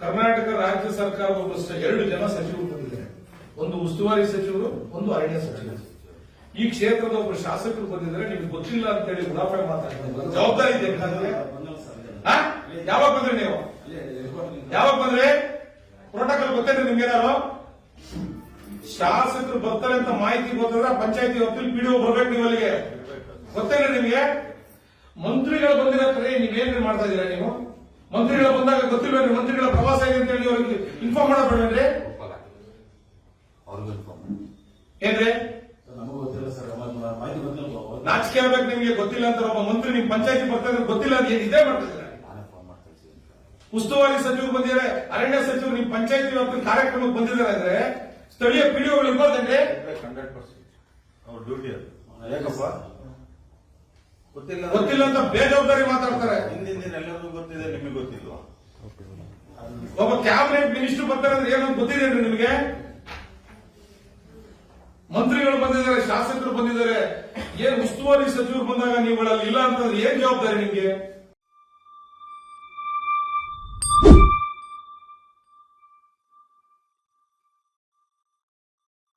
ಕರ್ನಾಟಕ ರಾಜ್ಯ ಸರ್ಕಾರದ ಒಬ್ಬ ಎರಡು ಜನ ಸಚಿವರು ಬಂದಿದ್ದಾರೆ. ಒಂದು ಉಸ್ತುವಾರಿ ಸಚಿವರು, ಒಂದು ಅರಣ್ಯ ಸಚಿವರು. ಈ ಕ್ಷೇತ್ರದ ಒಬ್ಬ ಶಾಸಕರು ಬಂದಿದ್ದಾರೆ. ನಿಮ್ಗೆ ಗೊತ್ತಿಲ್ಲ ಅಂತ ಹೇಳಿ ಉಡಾಫೆ ಮಾತಾಡ್ತಾರೆ ಜವಾಬ್ದಾರಿ ಇದೆ? ಯಾವಾಗ ಬಂದ್ರೆ ನೀವು? ಯಾವಾಗ ಬಂದ್ರೆ? ಪ್ರೋಟೋಕಾಲ್ ಗೊತ್ತೇನೆ ನಿಮ್ಗೇನಾರು ಶಾಸಕರು ಬರ್ತಾರೆ ಅಂತ ಮಾಹಿತಿ ಗೊತ್ತಿದ್ರೆ ಪಂಚಾಯತಿ ವಕೀಲ್ ಪಿಡಿಒ ಬರ್ಬೇಕು ನೀವು ಅಲ್ಲಿಗೆ. ಗೊತ್ತೇನೆ ನಿಮ್ಗೆ? ಮಂತ್ರಿಗಳು ಬಂದಿರೋ ನೀವೇನ್ ಮಾಡ್ತಾ ಇದೀರಾ ನೀವು? ಮಂತ್ರಿಗಳು ಬಂದಾಗ ಗೊತ್ತಿಲ್ಲ ಮಂತ್ರಿಗಳ ಪ್ರವಾಸ ಇದೆ ಅಂತ ಹೇಳಿ ಅವರಿಗೆ ಇನ್ಫಾರ್ಮ್ ಮಾಡಬೇಡ್ರಿ. ಏನ್ರಿ? ನಮಗೂ ಗೊತ್ತಿಲ್ಲ ಸರ್ ಮಾಹಿತಿ ಗೊತ್ತಿಲ್ಲ ನಾಚಿಕೆ ಆಗ್ಬೇಕು ನಿಮ್ಗೆ ಗೊತ್ತಿಲ್ಲ ಅಂತ ಒಬ್ಬ ಮಂತ್ರಿ ನಿಮ್ ಪಂಚಾಯತಿ ಬರ್ತಾರೆ ಗೊತ್ತಿಲ್ಲ ಅಂತ ಏನ್ ಇದೇ ಮಾಡ್ತಾ ಫೋನ್ ಮಾಡಿ ಕಳಿಸಿದ್ದೀನಿ ಉಸ್ತುವಾರಿ ಸಚಿವರು ಬಂದಿದ್ದಾರೆ ಅರಣ್ಯ ಸಚಿವರು ನಿಮ್ ಪಂಚಾಯತಿ ಇವತ್ತು ಕಾರ್ಯಕ್ರಮಕ್ಕೆ ಬಂದಿದ್ದಾರೆ ಅಂದ್ರೆ ಸ್ಥಳೀಯ ಪಿಡಿಒಗಳು ಇರ್ಬೋದೇನ್ರಿ ಹಂಡ್ರೆಡ್ ಪರ್ಸೆಂಟ್ ಅವ್ರ ಡ್ಯೂಟಿ ಅದು. ಯಾಕಪ್ಪ? ಗೊತ್ತಿಲ್ಲ ಗೊತ್ತಿಲ್ಲ ಅಂತ ಬೇಜವಾಬ್ದಾರಿ ಮಾತಾಡ್ತಾರೆ. ಹಿಂದಿನ ದಿನ ಎಲ್ಲರಿಗೂ ಗೊತ್ತಿದೆ ನಿಮಗೆ ಗೊತ್ತಿಲ್ವಾ? ಒಬ್ಬ ಕ್ಯಾಬಿನೆಟ್ ಮಿನಿಸ್ಟರ್ ಬರ್ತಾರೆ ಅಂದ್ರೆ ಏನೋ ಗೊತ್ತಿದೆ ನಿಮಗೆ? ಮಂತ್ರಿಗಳು ಬಂದಿದ್ದಾರೆ ಶಾಸಕರು ಬಂದಿದ್ದಾರೆ. ಏನ್ ಉಸ್ತುವಾರಿ ಸಚಿವರು ಬಂದಾಗ ನೀವುಗಳಲ್ಲಿ ಇಲ್ಲ ಅಂತಂದ್ರೆ ಏನ್ ಜವಾಬ್ದಾರಿ ನಿಮ್ಗೆ?